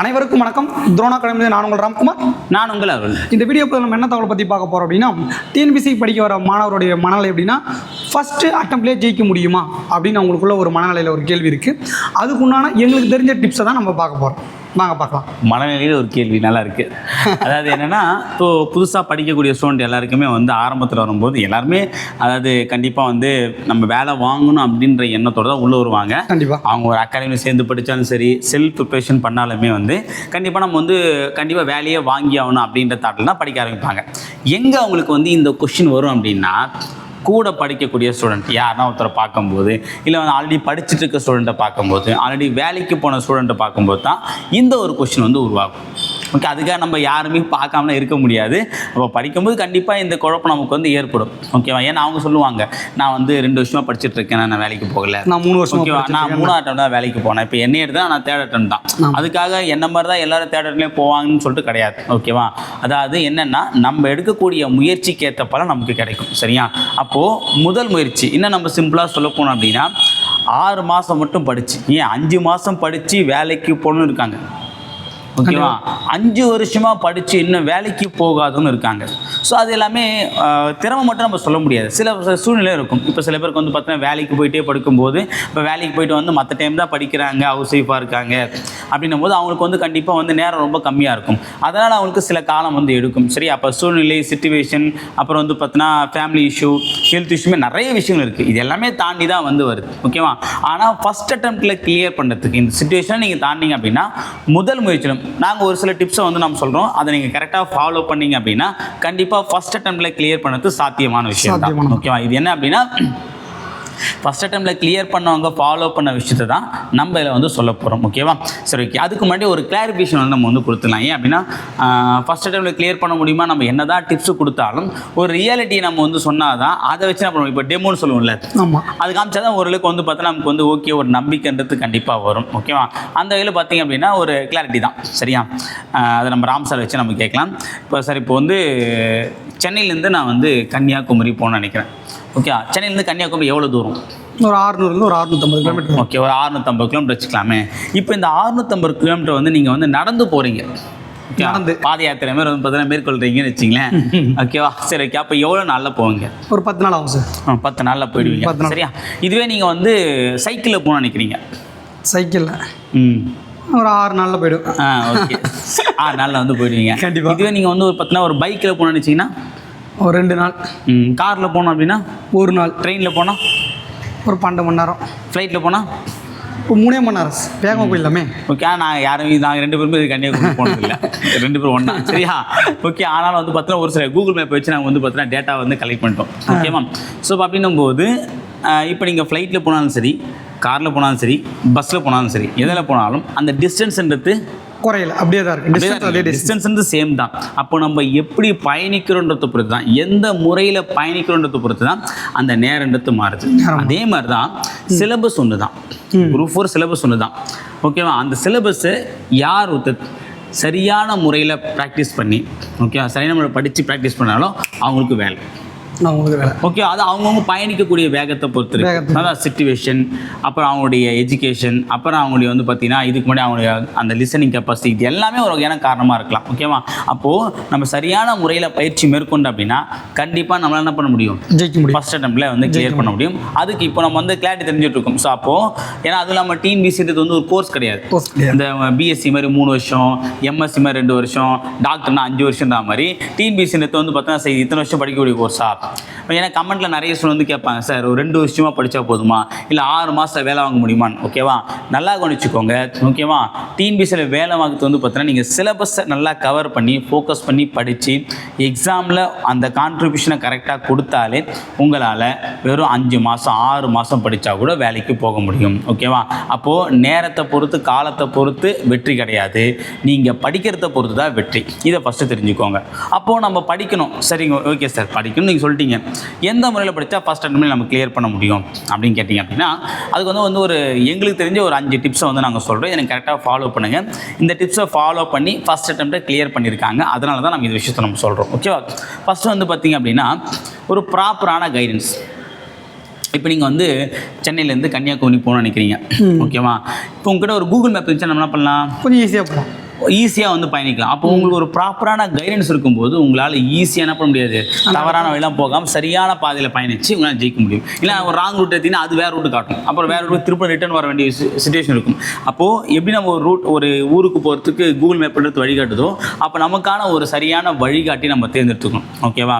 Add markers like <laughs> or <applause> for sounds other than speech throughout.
அனைவருக்கும் வணக்கம். துரோணா அகாடமி நான் உங்கள் ராம்குமார். நான் உங்கள் அருள். இந்த வீடியோ நம்ம என்ன தகவலை பற்றி பார்க்க போகிறோம் அப்படின்னா டிஎன்பிசி படிக்க வர மாணவருடைய மனநிலை எப்படின்னா ஃபஸ்ட்டு அட்டம்ப்ட்லேயே ஜெயிக்க முடியுமா? அப்படின்னு அவங்களுக்குள்ள ஒரு மனநிலையில் ஒரு கேள்வி இருக்குது அதுக்குண்டான எங்களுக்கு தெரிஞ்ச டிப்ஸை தான் நம்ம பார்க்க போகிறோம் வாங்க பார்க்கலாம். மனநிலையில் ஒரு கேள்வி நல்லா இருக்கு. அதாவது என்னன்னா இப்போ புதுசாக படிக்கக்கூடிய ஸ்டூடெண்ட் எல்லாருக்குமே வந்து ஆரம்பத்தில் வரும்போது எல்லாருமே அதாவது கண்டிப்பாக வந்து நம்ம வேலை வாங்கணும் அப்படின்ற எண்ணத்தோட தான் உள்ள வருவாங்க. கண்டிப்பாக அவங்க ஒரு அகாடமி சேர்ந்து படித்தாலும் சரி செல்ஃப் ப்ரிப்ரேஷன் பண்ணாலுமே வந்து கண்டிப்பாக நம்ம வந்து கண்டிப்பாக வேலையே வாங்கி ஆகணும் அப்படின்ற தாட்டில் தான் படிக்க ஆரம்பிப்பாங்க. எங்கே அவங்களுக்கு வந்து இந்த கொஷின் வரும் அப்படின்னா கூட படிக்கக்கூடிய ஸ்டூடெண்ட் யாருன்னா ஒருத்தரை பார்க்கும்போது இல்லை வந்து ஆல்ரெடி படிச்சுட்டு இருக்க ஸ்டூடெண்ட்டை பார்க்கும்போது ஆல்ரெடி வேலைக்கு போன ஸ்டூடெண்ட்டை பார்க்கும்போது தான் இந்த ஒரு கொஷின் வந்து உருவாகும். ஓகே அதுக்காக நம்ம யாருமே பார்க்காமலாம் இருக்க முடியாது. அப்போ படிக்கும்போது கண்டிப்பாக இந்த குழப்பம் நமக்கு வந்து ஏற்படும். ஓகேவா ஏன்னா அவங்க சொல்லுவாங்க நான் வந்து ரெண்டு வருஷமாக படிச்சுட்டு இருக்கேன் நான் வேலைக்கு போகல. நான் மூணு வருஷமா ஓகேவா நான். மூணாவது attempt தான் வேலைக்கு போனேன். இப்போ என்ன எடுத்தா நான் தேர்ட் அட்டம் தான். அதுக்காக என்ன மாதிரி தான் எல்லாரும் தேர்ட் அட்டம்லேயும் போவாங்கன்னு சொல்லிட்டு கிடையாது. ஓகேவா அதாவது என்னன்னா நம்ம எடுக்கக்கூடிய முயற்சிக்கு ஏற்ற பலன் நமக்கு கிடைக்கும். சரியா? அப்போது முதல் முயற்சி இன்னும் நம்ம சிம்பிளாக சொல்ல போனோம் அப்படின்னா ஆறு மாதம் மட்டும் படிச்சு ஏன் அஞ்சு மாதம் படித்து வேலைக்கு போகணும்னு இருக்காங்க. ஓகேவா? அஞ்சு வருஷமா படிச்சு இன்னும் வேலைக்கு போகாதவங்க இருக்காங்க. ஸோ அது எல்லாமே திறமை மட்டும் நம்ம சொல்ல முடியாது. சில சூழ்நிலை இருக்கும். இப்போ சில பேருக்கு வந்து பார்த்தீங்கன்னா வேலைக்கு போயிட்டே படிக்கும்போது இப்போ வேலைக்கு போயிட்டு வந்து மற்ற டைம் தான் படிக்கிறாங்க ஹவுஸ் ஒய்ஃபாக இருக்காங்க. அப்படின்னும் போது அவங்களுக்கு வந்து கண்டிப்பாக வந்து நேரம் ரொம்ப கம்மியாக இருக்கும். அதனால் அவங்களுக்கு சில காலம் வந்து எடுக்கும். சரி அப்போ சூழ்நிலை சுச்சுவேஷன் அப்புறம் வந்து பார்த்தீங்கன்னா ஃபேமிலி இஷ்யூ ஹெல்த் இஷ்யூமே நிறைய விஷயங்கள் இருக்குது இது எல்லாமே தாண்டி தான் வந்து வருது. ஓகேவா ஆனால் ஃபஸ்ட் அட்டம்ப்டில் கிளியர் பண்ணுறதுக்கு இந்த சுச்சுவேஷனை நீங்கள் தாண்டிங்க அப்படின்னா முதல் முயற்சியிலும் நாங்கள் ஒரு சில டிப்ஸை வந்து நம்ம சொல்கிறோம் அதை நீங்கள் கரெக்டாக ஃபாலோ பண்ணீங்க அப்படின்னா கண்டிப்பாக ஃபஸ்ட் அட்டம்ப்டில் கிளியர் பண்ணுறது சாத்தியமான விஷயம் தான். ஓகேவா இது என்ன அப்படின்னா ஃபஸ்ட் அட்டம்ப்டில் கிளியர் பண்ணவங்க ஃபாலோ பண்ண விஷயத்தை தான் நம்ம இதில் வந்து சொல்ல போகிறோம் ஓகேவா சரி ஓகே அதுக்கு முன்னாடி ஒரு கிளாரிஃபிகேஷன் வந்து நம்ம வந்து கொடுத்துடலாம். ஏன் அப்படின்னா ஃபஸ்ட் அட்டம்ப்டில் கிளியர் பண்ண முடியுமா? நம்ம என்ன தான் டிப்ஸ் கொடுத்தாலும் ஒரு ரியாலிட்டியை நம்ம வந்து சொன்னால் தான் அதை வச்சு நம்ம இப்போ டெமோன்னு சொல்லுவோம்ல. ஆமாம் அது காமிச்சா தான் ஓரளவுக்கு வந்து பார்த்தா நமக்கு வந்து ஓகே ஒரு நம்பிக்கைன்றது கண்டிப்பாக வரும் ஓகேவா அந்த வகையில் பார்த்தீங்க அப்படின்னா ஒரு கிளாரிட்டி தான் சரியா? அதை நம்ம ராம் சார் வச்சு நம்ம கேட்கலாம். இப்போ சார் இப்போ வந்து சென்னையிலேருந்து நான் வந்து கன்னியாகுமரி போகணும்னு நினைக்கிறேன். ஓகே சென்னையிலேருந்து கன்னியாகுமரி எவ்வளோ தூரம்? ஒரு ஆறுநூறுலேருந்து ஒரு அறுநூத்தம்பது கிலோமீட்டர். ஓகே ஒரு அறுநூத்தம்பது கிலோமீட்டர் வச்சுக்கலாமே. இப்போ இந்த அறுநூத்தம்பது கிலோமீட்டர் வந்து நீங்கள் வந்து நடந்து போகிறீங்க நடந்து. பாத யாத்திரை மாதிரி வந்து பார்த்தீங்கன்னா மேற்கொள்றீங்கன்னு வச்சிங்களேன். ஓகேவா <laughs> சரி ஓகே அப்போ எவ்வளோ நாளில் போவீங்க? ஒரு பத்து நாள் ஆகும் சார். பத்து நாளில் போயிடுவீங்க. பத்து. சரியா? இதுவே நீங்கள் வந்து சைக்கிளில் போகணும்னு நினைக்கிறீங்க? சைக்கிளில். ம். ஒரு ஆறு நாளில் போயிடும் ஆ ஓகே ஆறு நாளில் வந்து போயிடுவீங்க. <laughs> கண்டிப்பா. இதுவே நீங்கள் வந்து ஒரு பத்து நாள் ஒரு பைக்கில் போகணும்னு நினச்சிங்கன்னா ஒரு ரெண்டு நாள். காரில் போனோம் அப்படின்னா? ஒரு நாள். ட்ரெயினில் போனால் ஒரு பன்னெண்டு மணி நேரம். ஃப்ளைட்டில் போனால் ஒரு மூணே மணி நேரம். வேகமாக போயிடலாமே. ஓகே நான் யாரும் நாங்கள் ரெண்டு பேருமே கன்னியாகுமரி போனதில்லை ரெண்டு பேரும் ஒன்றா சரியா? ஓகே ஆனாலும் வந்து பார்த்தீங்கன்னா ஒரு சில கூகுள் மேப் வச்சு நாங்கள் வந்து பார்த்தீங்கன்னா டேட்டா வந்து கலெக்ட் பண்ணிட்டோம். ஓகேவா ஸோ அப்படின்னும் போது இப்போ நீங்கள் ஃப்ளைட்டில் போனாலும் சரி காரில் போனாலும் சரி பஸ்ஸில் போனாலும் சரி எதில் போனாலும் அந்த டிஸ்டன்ஸ்ன்றது குறையல. அப்படியே தான் இருக்குது டிஸ்டன்ஸ் வந்து சேம் தான். அப்போ நம்ம எப்படி பயணிக்கிறோன்றதை பொறுத்து தான் எந்த முறையில் பயணிக்கிறோன்றதை பொறுத்து தான் அந்த நேரன்றது மாறுது. அதே மாதிரி தான் சிலபஸ் ஒன்று தான் குரூப் ஃபோர் சிலபஸ் ஒன்று தான் ஓகேவா அந்த சிலபஸை யார் ஒருத்தர் சரியான முறையில் ப்ராக்டிஸ் பண்ணி ஓகேவா சரியான முறையில் படித்து ப்ராக்டிஸ் பண்ணாலும் அவங்களுக்கு வேலை. வேலை. ஓகே அது அவங்கவுங்க பயணிக்கக்கூடிய வேகத்தை பொறுத்து இருக்கு. அதான் சுச்சுவேஷன் அப்புறம் அவங்களுடைய எஜுகேஷன் அப்புறம் அவங்களுடைய வந்து பார்த்தீங்கன்னா இதுக்கு முன்னாடி அவங்களுடைய அந்த லிசனிங் கெப்பாசிட்டி இது எல்லாமே ஒரு வகையான காரணமாக இருக்கலாம். ஓகேவா அப்போது நம்ம சரியான முறையில் பயிற்சி மேற்கொண்டு அப்படின்னா கண்டிப்பாக நம்மளால் என்ன பண்ண முடியும்? ஜெயிக்க முடியும். ஃபர்ஸ்ட் அட்டம்ப்டில் வந்து கிளியர் பண்ண முடியும். அதுக்கு இப்போ நம்ம வந்து கிளாரிட்டி தெரிஞ்சுட்டு இருக்கோம் ஸோ அப்போது ஏன்னா அது இல்லாமல் டிஎன்பிசின்றது வந்து ஒரு கோர்ஸ் கிடையாது. இந்த பிஎஸ்சி மாதிரி மூணு வருஷம் எம்எஸ்சி மாதிரி ரெண்டு வருஷம் டாக்டர்னா அஞ்சு வருஷம்ன்ற மாதிரி டிஎன்பிசின்றது வந்து பார்த்தீங்கன்னா இத்தனை வருஷம் படிக்கக்கூடிய கோர்ஸா ஏன்னா கமெண்ட்டில் நிறைய ஸ்டூடெண்ட் வந்து கேட்பாங்க சார் ஒரு ரெண்டு வருஷமாக படித்தா போதுமா? இல்லை ஆறு மாதம் வேலை வாங்க முடியுமான்னு? ஓகேவா நல்லா கவனிச்சுக்கோங்க. ஓகேவா டிஎன்பிசியில் வேலை வாங்குறது வந்து பார்த்தீங்கன்னா நீங்கள் சிலபஸை நல்லா கவர் பண்ணி ஃபோக்கஸ் பண்ணி படித்து எக்ஸாமில் அந்த கான்ட்ரிபியூஷனை கரெக்டாக கொடுத்தாலே உங்களால் வெறும் அஞ்சு மாதம் ஆறு மாதம் படித்தா கூட வேலைக்கு போக முடியும். ஓகேவா அப்போது நேரத்தை பொறுத்து காலத்தை பொறுத்து வெற்றி கிடையாது. நீங்கள் படிக்கிறத பொறுத்து தான் வெற்றி. இதை ஃபஸ்ட்டு தெரிஞ்சுக்கோங்க. அப்போது நம்ம படிக்கணும். சரிங்க ஓகே சார் படிக்கணும் நீங்கள் சொல்லிட்டீங்க. எந்த முறையில் படித்தா ஃபஸ்ட் அட்டம்ல நம்ம கிளியர் பண்ண முடியும்? அப்படின்னு கேட்டிங்க அப்படின்னா அதுக்கு வந்து வந்து ஒரு எங்களுக்கு தெரிஞ்ச ஒரு அஞ்சு டிப்ஸை வந்து நாங்கள் சொல்கிறோம் எனக்கு கரெக்டாக ஃபாலோ பண்ணுங்கள் இந்த டிப்ஸை ஃபாலோ பண்ணி ஃபஸ்ட் அட்டம்ப்டை கிளியர் பண்ணியிருக்காங்க. அதனால தான் நம்ம இந்த விஷயத்தை நம்ம சொல்கிறோம் ஓகேவா ஃபஸ்ட்டு வந்து பார்த்தீங்க அப்படின்னா ஒரு ப்ராப்பரான கைடன்ஸ் இப்போ நீங்கள் வந்து சென்னையிலேருந்து கன்னியாகுமரி போகணும்னு நினைக்கிறீங்க. ஓகேவா இப்போ உங்ககிட்ட ஒரு கூகுள் மேப் இருந்துச்சா நம்ம என்ன பண்ணலாம்? கொஞ்சம் ஈஸியாக போகலாம். ஈஸியாக வந்து பயணிக்கலாம். அப்போ உங்களுக்கு ஒரு ப்ராப்பரான கைடன்ஸ் இருக்கும்போது உங்களால் ஈஸியாக என்ன பண்ண முடியாது. தவறான வழியெல்லாம் போகாமல் சரியான பாதையில் பயணித்து உங்களால் ஜெயிக்க முடியும். இல்லை ஒரு ராங் ரூட் எடுத்தீங்கன்னா அது வேறு ரூட் காட்டும். அப்புறம் வேறு ரூட் திரும்ப ரிட்டர்ன் வர வேண்டிய சுச்சுவேஷன் இருக்கும். அப்போது எப்படி நம்ம ஒரு ரூட் ஒரு ஊருக்கு போகிறதுக்கு கூகுள் மேப் எடுத்து வழிகாட்டுதோ அப்போ நமக்கான ஒரு சரியான வழிகாட்டி நம்ம தேர்ந்தெடுத்துக்கணும். ஓகேவா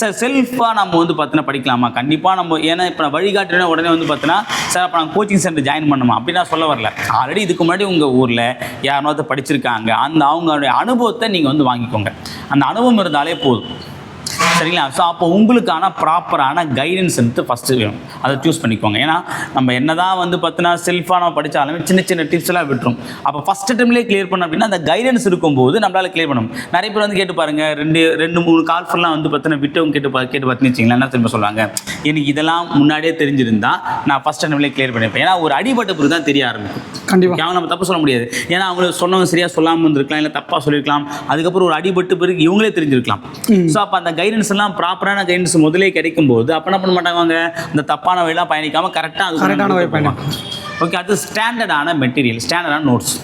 சார் செல்ஃபாக நம்ம வந்து பார்த்தீங்கன்னா படிக்கலாமா? கண்டிப்பாக நம்ம ஏன்னா இப்போ நான் வழிகாட்டுனா உடனே வந்து பார்த்தீங்கன்னா சார் அப்போ நான் கோச்சிங் சென்டர் ஜாயின் பண்ணுமா அப்படின்னு நான் சொல்ல வரல. ஆல்ரெடி இதுக்கு முன்னாடி உங்கள் ஊரில் யாருனாவது இருக்காங்க. அந்த அவங்களுடைய அனுபவத்தை நீங்கள் வந்து வாங்கிக்கோங்க. அந்த அனுபவம் இருந்தாலே போதும். சரிங்களா? ஸோ அப்போ உங்களுக்கான ப்ராப்பரான கைடன்ஸ் வந்து ஃபஸ்ட்டு வேணும். அதை சூஸ் பண்ணிக்கோங்க. ஏன்னா நம்ம என்னதான் வந்து பார்த்தினா செல்ஃபாக நம்ம படித்தாலுமே சின்ன சின்ன டிப்ஸ் எல்லாம் விட்டுரும். அப்போ ஃபஸ்ட் டைம்லேயே கிளியர் பண்ண அப்படின்னா அந்த கைடன்ஸ் இருக்கும்போது நம்மளால் கிளியர் பண்ணணும் நிறைய பேர் வந்து கேட்டு பாருங்க ரெண்டு ரெண்டு மூணு கால் ஃபுல்லாக வந்து பார்த்தீங்கன்னா விட்டவங்க கேட்டு பா கேட்டு பார்த்துன்னு வச்சிங்களேன் என்ன திரும்ப சொல்லுவாங்க? எனக்கு இதெல்லாம் முன்னாடியே தெரிஞ்சிருந்தா நான் ஃபஸ்ட் டைம்லேயே கிளியர் பண்ணியிருப்பேன் ஏன்னா ஒரு அடிபட்ட பிறகு தான் தெரிய ஆரம்பிக்கும். கண்டிப்பாக அவங்க நம்ம தப்பு சொல்ல முடியாது. ஏன்னா அவங்களுக்கு சொன்னவங்க சரியாக சொல்லாமல் இருந்திருக்கலாம் இல்லை தப்பாக சொல்லியிருக்கலாம். அதுக்கப்புறம் ஒரு அடிபட்டு பிறகு இவங்களே தெரிஞ்சிருக்கலாம். ஸோ அப்போ அந்த கைடன்ஸ் எல்லாம் ப்ராப்பரான கைடன்ஸ் முதலே கிடைக்கும் போது அப்போ என்ன பண்ண மாட்டாங்க இந்த தப்பான வழியெல்லாம் பயணிக்காமல் கரெக்டாக கரெக்டான வழி ஓகே அது ஸ்டாண்டர்டான மெட்டீரியல் ஸ்டாண்டர்டான நோட்ஸ்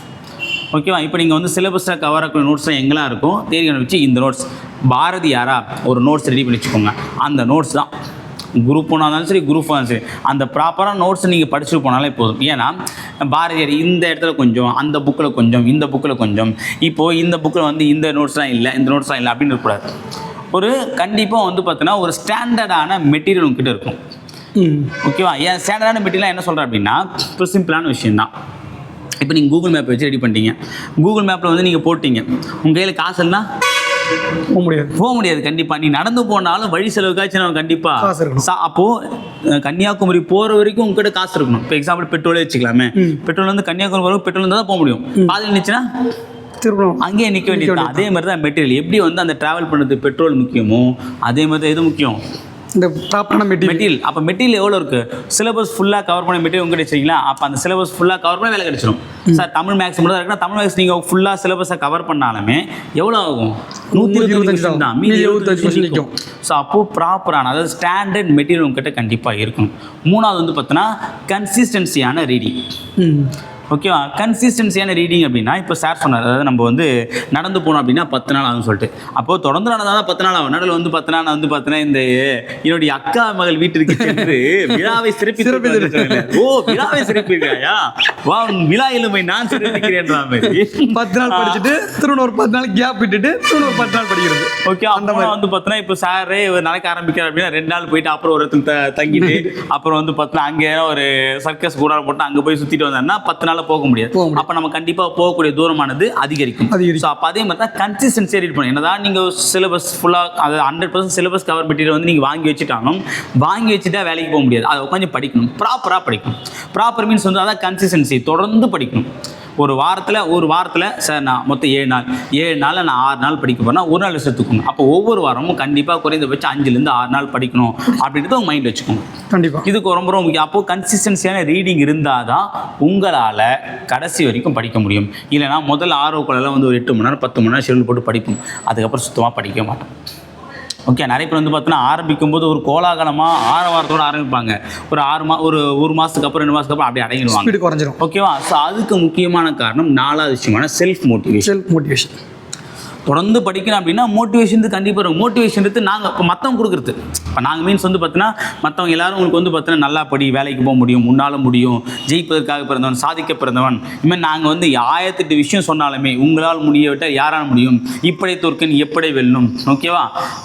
ஓகேவா இப்போ நீங்கள் வந்து சிலபஸில் கவர் ஆகிற நோட்ஸ் எங்கெல்லாம் இருக்கும்? தேடி வச்சு இந்த நோட்ஸ் பாரதியாரா ஒரு நோட்ஸ் ரெடி பண்ணி வச்சுக்கோங்க. அந்த நோட்ஸ் தான். குரூப் ஒன்றா இருந்தாலும் சரி குரூப் இருந்தாலும் சரி அந்த ப்ராப்பரான நோட்ஸ் நீங்கள் படிச்சுட்டு போனாலே போதும். ஏன்னா பாரதியார் இந்த இடத்துல கொஞ்சம் அந்த புக்கில் கொஞ்சம் இந்த புக்கில் கொஞ்சம். இப்போது இந்த புக்கில் வந்து இந்த நோட்ஸ்லாம் இல்லை இந்த நோட்ஸ்லாம் இல்லை அப்படின்னு இருக்கக்கூடாது. ஒரு கண்டிப்பாக வந்து பார்த்தீங்கன்னா ஒரு ஸ்டாண்டர்டான மெட்டீரியல் உங்ககிட்ட இருக்கும். ஓகேவா? ஏன் ஸ்டாண்டர்டான மெட்டீரியல் என்ன சொல்கிறேன் அப்படின்னா இப்போ சிம்பிளான விஷயம் தான் இப்போ நீங்கள் கூகுள் மேப் வச்சு ரெடி பண்ணிட்டீங்க. கூகுள் மேப்பில் வந்து நீங்கள் போட்டீங்க. உங்கள் கையில் காசு இல்லைனா போக முடியாது. போக முடியாது கண்டிப்பாக நீ நடந்து போனாலும் வழி செலவுக்காச்சும் நம்ம கண்டிப்பாக அப்போது கன்னியாகுமரி போகிற வரைக்கும் உங்ககிட்ட காசு இருக்கணும். இப்போ எக்ஸாம்பிள் பெட்ரோலே வச்சுக்கலாமே. பெட்ரோல் வந்து கன்னியாகுமரி வரைக்கும் பெட்ரோல் இருந்தால் தான் போக முடியும். பாதையில் நிச்சுன்னா திருப்பணம் அங்கேயே நிற்க வேண்டியது அதே மாதிரி தான் மெட்டீரியல் எப்படி வந்து அந்த ட்ராவல் பண்ணுறது பெட்ரோல் முக்கியமோ அதே மாதிரி தான் எது முக்கியம்? இந்த ப்ராப்பரான மெட்டீரியல் மெட்டீரியல் அப்போ மெட்டீரியல் எவ்வளோ இருக்குது சிலபஸ் ஃபுல்லாக கவர் பண்ண மெட்டீரியல் உங்ககிட்ட வச்சிருக்கீங்களா அப்போ அந்த சிலபஸ் ஃபுல்லாக கவர் பண்ண வேலை கிடைச்சிடும் சார் தமிழ் மேக்ஸ் மட்டும் இருக்குன்னா தமிழ் மேக்ஸ் நீங்கள் ஃபுல்லாக சிலபஸை கவர் பண்ணாலுமே எவ்வளோ ஆகும்? நூற்றி இருபத்தஞ்சு தான். மீதி நிற்கும் ஸோ அப்போது ப்ராப்பரான அதாவது ஸ்டாண்டர்ட் மெட்டீரியல் உங்ககிட்ட கண்டிப்பாக இருக்கணும். மூணாவது வந்து பார்த்தோன்னா கன்சிஸ்டன்சியான ரீடிங் ஓகேவா கன்சிஸ்டன்சியான ரீடிங் அப்படின்னா இப்போ சார் சொன்னார். அதாவது நம்ம வந்து நடந்து போனோம் அப்படின்னா பத்து நாள் ஆகும்னு சொல்லிட்டு. அப்போது தொடர்ந்து நடந்தால் தான் பத்து நாள் ஆகும். நடுவில் வந்து பத்து நாள் வந்து பார்த்தீங்கன்னா இந்த என்னுடைய அக்கா மகள் வீட்டிற்கு சென்று விழாவை சிறப்பி ஓ விழாவை சிறப்பிருக்காயா வா விழா எலும்பை நான் சிறப்பிக்கிறேன்ற மாதிரி. பத்து நாள் படிச்சுட்டு திரும்ப ஒரு பத்து நாள் கேப் விட்டுட்டு திரும்ப ஒரு பத்து நாள் படிக்கிறது. ஓகே அந்த மாதிரி. வந்து பார்த்தீங்கன்னா இப்போ சாரே நடக்க ஆரம்பிக்கிறார் அப்படின்னா ரெண்டு நாள் போயிட்டு அப்புறம் ஒரு இடத்துல தங்கிட்டு அப்புறம் வந்து பார்த்தீங்கன்னா அங்கே ஒரு சர்க்கஸ் கூட போட்டு அங்கே போய் சுற்றிட்டு வந்தாருன்னா பத்து நாளில் போக முடியாது. போக முடியாது. அப்போ நம்ம கண்டிப்பாக போகக்கூடிய தூரமானது அதிகரிக்கும். அதிகரிக்கும். ஸோ அப்போ அதே மாதிரி தான் கன்சிஸ்டன்சி ரீட் பண்ணணும். என்னதான் நீங்கள் சிலபஸ் ஃபுல்லாக அது hundred percent syllabus cover material வந்து நீங்கள் வாங்கி வச்சுட்டாலும் வாங்கி வச்சுட்டா வேலைக்கு போக முடியாது. அதை உட்காந்து படிக்கணும். ப்ராப்பராக படிக்கணும். ப்ராப்பர் மீன்ஸ் வந்து அதான் கன்சிஸ்டன்சி தொடர்ந்து படிக்கணும். ஒரு வாரத்தில் ஒரு வாரத்தில் சார் நான் மொத்தம் ஏழு நாள். ஏழு நாளில் நான் ஆறு நாள் படிக்க போறேன்னா ஒரு நாள் எடுத்துக்கணும் அப்போ ஒவ்வொரு வாரமும் கண்டிப்பாக குறைந்தபட்சம் அஞ்சுலேருந்து ஆறு நாள் படிக்கணும் அப்படின்றத உங்கள் மைண்ட் வச்சுக்கோங்க கண்டிப்பாக இதுக்கு ரொம்ப ரொம்ப முக்கியம். அப்போது கன்சிஸ்டன்சியான ரீடிங் இருந்தால் தான் உங்களால் கடைசி வரைக்கும் படிக்க முடியும். இல்லைனா முதல் ஆர்வக்குள்ளெல்லாம் வந்து ஒரு எட்டு மணி நேரம் பத்து மணி நேரம் ஷெடியூல் போட்டு படிப்போம். அதுக்கப்புறம் சுத்தமாக படிக்க மாட்டோம். ஓகே நிறைய பேர் வந்து பார்த்தீங்கன்னா ஆரம்பிக்கும் போது ஒரு கோலாகலமாக ஆரவாரத்தோடு ஆரம்பிப்பாங்க. ஒரு ஆறு மா ஒரு ஒரு மாதத்துக்கு அப்புறம் ரெண்டு மாதத்துக்கு அப்புறம் அப்படியே அடங்கிடுவாங்க. குறைஞ்சிரும். ஓகேவா ஸோ அதுக்கு முக்கியமான காரணம் நாலாவது விஷயமான செல்ஃப் மோட்டிவேஷன் செல்ஃப் மோட்டிவேஷன் தொடர்ந்து படிக்கணும் அப்படின்னா மோட்டிவேஷன் கண்டிப்பாக இருக்கும். மோட்டிவேஷன் எடுத்து நாங்கள் இப்போ மற்றவங்க கொடுக்குறது. இப்போ நாங்கள் மீன்ஸ் வந்து பார்த்தீங்கன்னா மற்றவங்க எல்லாரும் உங்களுக்கு வந்து பார்த்தீங்கன்னா நல்லா படி வேலைக்கு போக முடியும் முன்னால முடியும் ஜெயிப்பதற்காக பிறந்தவன் சாதிக்க பிறந்தவன் இனிமேல் நாங்கள் வந்து ஆயிரத்தெட்டு விஷயம் சொன்னாலுமே உங்களால் முடிய விட்டால் யாரால் முடியும்? இப்படை தோற்கன் எப்படி வெல்லும். ஓகேவா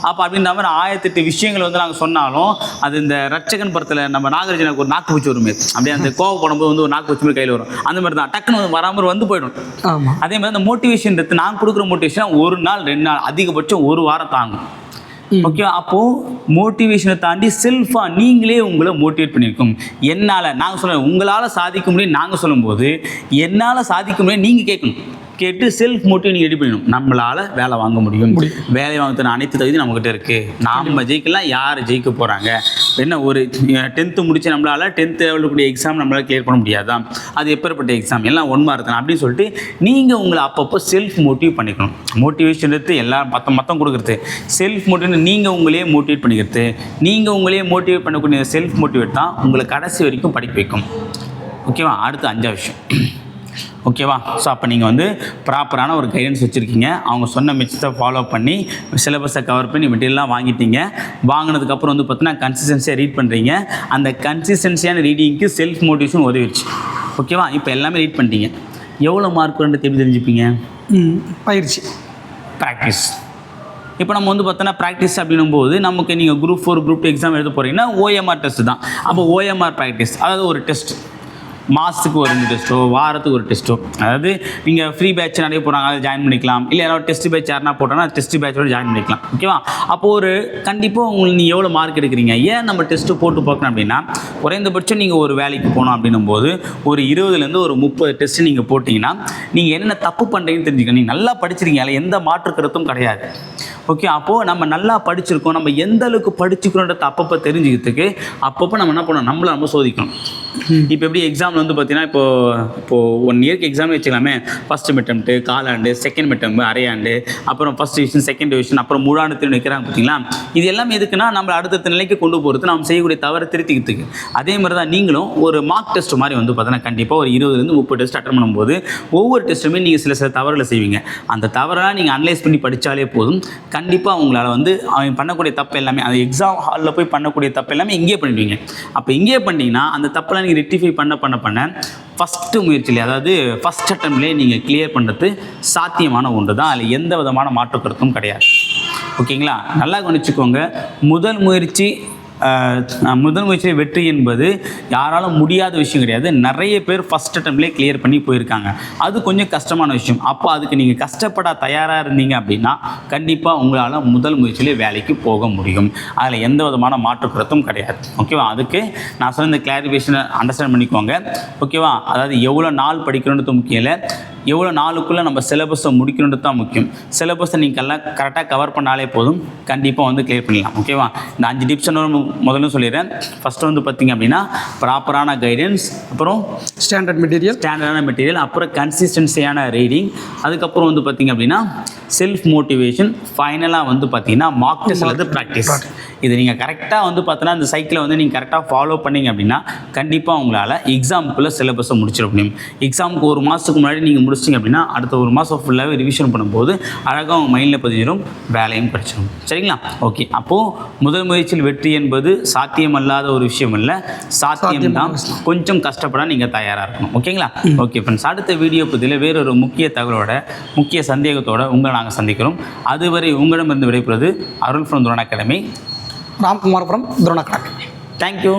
அப்போ அப்படின்ற மாதிரி ஆயிரத்தெட்டு விஷயங்கள் வந்து நாங்கள் சொன்னாலும் அது இந்த ரட்சகன் படத்தில் நம்ம நாகராஜனுக்கு ஒரு நாக்கு பூச்சி வருமே. அப்படியே அந்த கோவப்படும் போது வந்து ஒரு நாக்கு பூச்சி மாதிரி கையில் வரும். அந்த மாதிரி தான். டக்குன்னு வராமல் வந்து போயிடும். அதே மாதிரி அந்த மோட்டிவேஷன் எடுத்து நான் கொடுக்குற மோட்டிவேஷன் ஒரு நாள் ரெண்டு நாள் அதிகபட்சம் ஒரு வாரம் தாங்கும். ஓகே அப்போ மோட்டிவேஷனை தாண்டி செல்ஃபாக நீங்களே உங்களை மோட்டிவேட் பண்ணியிருக்கோம். என்னால் நாங்கள் சொல்ல உங்களால் சாதிக்க முடியும் நாங்கள் சொல்லும்போது என்னால் சாதிக்க முடியும் நீங்கள் கேட்கணும். கேட்டு செல்ஃப் மோட்டிவ் நீங்கள் ரெடி பண்ணணும். நம்மளால் வேலை வாங்க முடியும். வேலை வாங்குறதுன அனைத்து தகுதி நம்மக்கிட்ட இருக்குது நாம் ஜெயிக்கலாம் யார் ஜெயிக்க போகிறாங்க என்ன ஒரு டென்த்து முடிச்சு நம்மளால் டென்த் லெவலுக்குரிய எக்ஸாம் நம்மளால் கிளியர் பண்ண முடியாதா? அது எப்பேற்பட்ட எக்ஸாம் எல்லாம் ஒன் மார்க் தான். அப்படின்னு சொல்லிட்டு நீங்கள் உங்களை அப்பப்போ செல்ஃப் மோட்டிவ் பண்ணிக்கணும். மோட்டிவேஷன் எடுத்து எல்லாம் மற்ற மொத்தம் கொடுக்குறது. செல்ஃப் மோட்டிவ் நீங்கள் உங்களையே மோட்டிவேட் பண்ணிக்கிறது. நீங்கள் உங்களையே மோட்டிவேட் பண்ணக்கூடிய செல்ஃப் மோட்டிவேட் தான் உங்களை கடைசி வரைக்கும் படிக்க வைக்கும். ஓகேவா அடுத்து அஞ்சாவது விஷயம். ஓகேவா? ஸோ அப்போ நீங்கள் வந்து ப்ராப்பரான ஒரு கைடன்ஸ் வச்சுருக்கீங்க. அவங்க சொன்ன மெச்சத்தை ஃபாலோ பண்ணி சிலபஸை கவர் பண்ணி மெட்டீரியல்லாம் வாங்கிட்டீங்க. வாங்கினதுக்கப்புறம் வந்து பார்த்தீங்கன்னா கன்சிஸ்டன்சியாக ரீட் பண்ணுறீங்க அந்த கன்சிஸ்டன்சியான ரீடிங்க்கு செல்ஃப் மோட்டிவேஷன் உதவிடுச்சு ஓகேவா? இப்போ எல்லாமே ரீட் பண்ணிட்டீங்க. எவ்வளோ மார்க் ரெண்டு எப்படி தெரிஞ்சுப்பீங்க? பயிற்சி. ப்ராக்டிஸ் இப்போ நம்ம வந்து பார்த்தோன்னா ப்ராக்டிஸ் அப்படின்னும் போது நமக்கு நீங்கள் group four group two exam எழுத போகிறீங்கன்னா ஓஎம்ஆர் டெஸ்ட் தான். அப்போ ஓஎம்ஆர் ப்ராக்டிஸ் அதாவது ஒரு டெஸ்ட் மாதத்துக்கு ஒரு ரெண்டு டெஸ்ட்டோ வாரத்துக்கு ஒரு டெஸ்ட்டோ அதாவது நீங்கள் ஃப்ரீ பேட்ச் நிறைய போகிறாங்க அதை ஜாயின் பண்ணிக்கலாம். இல்லை யாராவது டெஸ்ட் பேட்ச் யாருனா போட்டோன்னா டெஸ்ட் பேட்சோட ஜாயின் பண்ணிக்கலாம். ஓகேவா அப்போ ஒரு கண்டிப்பாக உங்களுக்கு நீங்கள் எவ்வளோ மார்க் எடுக்கிறீங்க? ஏன் நம்ம டெஸ்ட்டு போட்டு பார்க்கணும் அப்படின்னா குறைந்தபட்சம் நீங்கள் ஒரு வேலைக்கு போகணும் அப்படின்னும் போது ஒரு இருபதுலேருந்து ஒரு முப்பது டெஸ்ட் நீங்கள் போட்டிங்கன்னா நீங்கள் என்னென்ன தப்பு பண்ணுறீங்கன்னு தெரிஞ்சுக்கணும். நீங்கள் நல்லா படிச்சிருக்கீங்க. அதில் எந்த மாற்று கருத்தும் கிடையாது. ஓகே அப்போது நம்ம நல்லா படிச்சிருக்கோம். நம்ம எந்த அளவுக்கு படிச்சுக்கிறோன்றத அப்பப்போ தெரிஞ்சுக்கிறதுக்கு அப்பப்போ நம்ம என்ன பண்ணணும்? நம்மளை நம்ம சோதிக்கணும். இப்போ எப்படி எக்ஸாமில் வந்து பார்த்தீங்கன்னா இப்போ இப்போது ஒன் இயர்க்கு எக்ஸாம் வச்சுக்கலாமே. ஃபஸ்ட் மிட்டம்ட்டு காலாண்டு செகண்ட் மிட்டம் அரையாண்டு அப்புறம் ஃபஸ்ட் டிவிஷன் செகண்ட் டிவிஷன் அப்புறம் மூணாண்டு திரும்ப நிற்கிறாங்க பார்த்தீங்களா இது எல்லாமே எதுக்குன்னா நம்மளை அடுத்தடுத்த நிலைக்கு கொண்டு போகிறது நம்ம செய்யக்கூடிய தவறை திருத்திக்கிறதுக்கு. அதே மாதிரி தான் நீங்களும் ஒரு மார்க் டெஸ்ட் மாதிரி வந்து பார்த்தீங்கன்னா கண்டிப்பாக ஒரு இருபதுலேருந்து முப்பது டெஸ்ட் அட்டன் பண்ணும்போது ஒவ்வொரு டெஸ்ட்டுமே நீங்கள் சில சில தவறுகளை செய்வீங்க. அந்த தவறெல்லாம் நீங்கள் அனலைஸ் பண்ணி படித்தாலே போதும். கண்டிப்பாக உங்களால் வந்து அவன் பண்ணக்கூடிய தப்பு எல்லாமே அந்த எக்ஸாம் ஹாலில் போய் பண்ணக்கூடிய தப்பு எல்லாமே இங்கேயே பண்ணிடுவீங்க. அப்போ இங்கேயே பண்ணிட்டீங்கன்னா அந்த தப்பெல்லாம் நீங்கள் ரெக்டிஃபை பண்ண பண்ண பண்ண ஃபஸ்ட்டு முயற்சியிலே அதாவது ஃபஸ்ட் அட்டம்லேயே நீங்கள் கிளியர் பண்ணுறது சாத்தியமான ஒன்று தான் அதில் எந்த விதமான மாற்று கருத்தும் கிடையாது. ஓகேங்களா? நல்லா கவனிச்சுக்கோங்க. முதல் முயற்சி முதல் முயற்சியில் வெற்றி என்பது யாராலும் முடியாத விஷயம் கிடையாது. நிறைய பேர் ஃபஸ்ட் அட்டம்லேயே கிளியர் பண்ணி போயிருக்காங்க. அது கொஞ்சம் கஷ்டமான விஷயம். அப்போ அதுக்கு நீங்கள் கஷ்டப்பட தயாராக இருந்தீங்க அப்படின்னா கண்டிப்பாக உங்களால் முதல் முயற்சியிலே வேலைக்கு போக முடியும். அதில் எந்த விதமான மாற்றுக்கருத்தும் கிடையாது. ஓகேவா அதுக்கு நான் சொன்ன இந்த கிளாரிஃபிகேஷனை அண்டர்ஸ்டாண்ட் பண்ணிக்கோங்க. ஓகேவா அதாவது எவ்வளோ நாள் படிக்கணுன்றது முக்கியம் இல்லை. எவ்வளோ நாளுக்குள்ளே நம்ம சிலபஸை முடிக்கணுன்றது தான் முக்கியம். சிலபஸை நீங்கள் எல்லாம் கரெக்டாக கவர் பண்ணாலே போதும். கண்டிப்பாக வந்து கிளியர் பண்ணிடலாம். ஓகேவா இந்த அஞ்சு டிப்ஸ் முதல்ல சொல்லிடுறேன். ஃபஸ்ட்டு வந்து பார்த்தீங்க அப்படின்னா ப்ராப்பரான கைடன்ஸ் அப்புறம் ஸ்டாண்டர்ட் மெட்டீரியல் ஸ்டாண்டர்டான மெட்டீரியல் அப்புறம் கன்சிஸ்டன்சியான ரீடிங் அதுக்கப்புறம் வந்து பார்த்தீங்க அப்படின்னா செல்ஃப் மோட்டிவேஷன் ஃபைனலாக வந்து பார்த்தீங்கன்னா மார்க் டெஸ்ட் அல்லது ப்ராக்டிஸ் இது நீங்கள் கரெக்டாக வந்து பார்த்தீங்கன்னா இந்த சைக்கிளை வந்து நீங்கள் கரெக்டாக ஃபாலோ பண்ணீங்க அப்படின்னா கண்டிப்பாக உங்களால் எக்ஸாமுக்குள்ளே சிலபஸை முடிச்சிட முடியும். எக்ஸாமுக்கு ஒரு மாதத்துக்கு முன்னாடி நீங்கள் முடிச்சிங்க அப்படின்னா அடுத்த ஒரு மாதம் ஃபுல்லாகவே ரிவிஷன் பண்ணும்போது அழகாக உங்கள் மைண்டில் பதிஞ்சிடும் வேலையும் கிடைச்சிடும் சரிங்களா? ஓகே அப்போது முதல் முயற்சியில் வெற்றி என்பது சாத்தியமல்லாத ஒரு விஷயம் இல்லை சாத்தியம் தான் கொஞ்சம் கஷ்டப்பட நீங்கள் தயாராக இருக்கணும். ஓகேங்களா? ஓகே ஃப்ரெண்ட்ஸ் அடுத்த வீடியோ பதிவில் வேறொரு முக்கிய தகவலோட முக்கிய சந்தேகத்தோட உங்களை நாங்கள் சந்திக்கிறோம். அதுவரை உங்களிடமிருந்து விடைபெறுவது Arul from Drona academy Ramkumarpuram Drona academy thank you